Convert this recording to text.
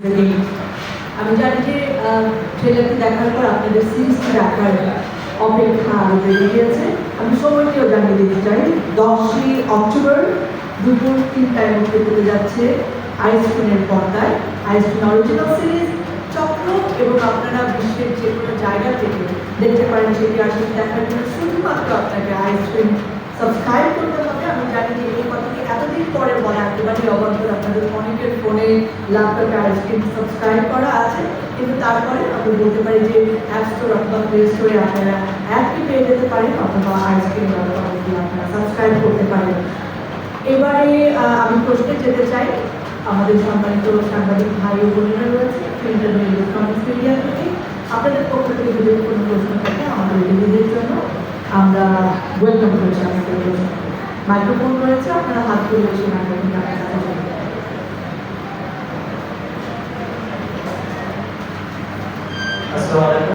আমি জানি যে ট্রেলারটি দেখার পর আপনাদের সিরিজটি দেখার অপেক্ষা আরও বেড়ে গিয়েছে আমি সময়টিও জানিয়ে দিতে চাই। দশই অক্টোবর দুপুর তিনটায় মুক্তি পেতে যাচ্ছে আইসক্রিমের পর্দায়। আইসক্রিম অরিজিনাল সিরিজ চক্র এবং আপনারা বিশ্বের যে কোনো জায়গা থেকে দেখতে পারেন সেটি আসলে দেখার জন্য শুধুমাত্র আপনাকে আইসক্রিম সাবস্ক্রাইব করতে হবে। আমি জানি যে এই কথাটি এতদিন পরে বলা একেবারেই অবান্তর আপনাদের অনেকের ফোনে ল্যাপটপে আইসক্রিম সাবস্ক্রাইব করা আছে, কিন্তু তারপরে আমি বলতে পারি যে অ্যাপ স্টোর অথবা প্লে স্টোরে আপনারা অ্যাপটি পেয়ে যেতে পারেন অথবা আইসক্রিম আপনারা সাবস্ক্রাইব করতে পারেন। এবারে আমি প্রশ্নে যেতে চাই। আমাদের সম্মানিত সাংবাদিক ভাই ও বোনেরা রয়েছে প্রিন্টার ইলেকট্রনিক্স মিডিয়া থেকে। আপনাদের পক্ষ থেকে যদি কোনো প্রশ্ন থাকে আমাদের দিদিদের জন্য আমরা ওয়েলকাম করছি আমাদের মাইক্রোফোন রয়েছে, আপনারা হাত তুলে আসসালামু আলাইকুম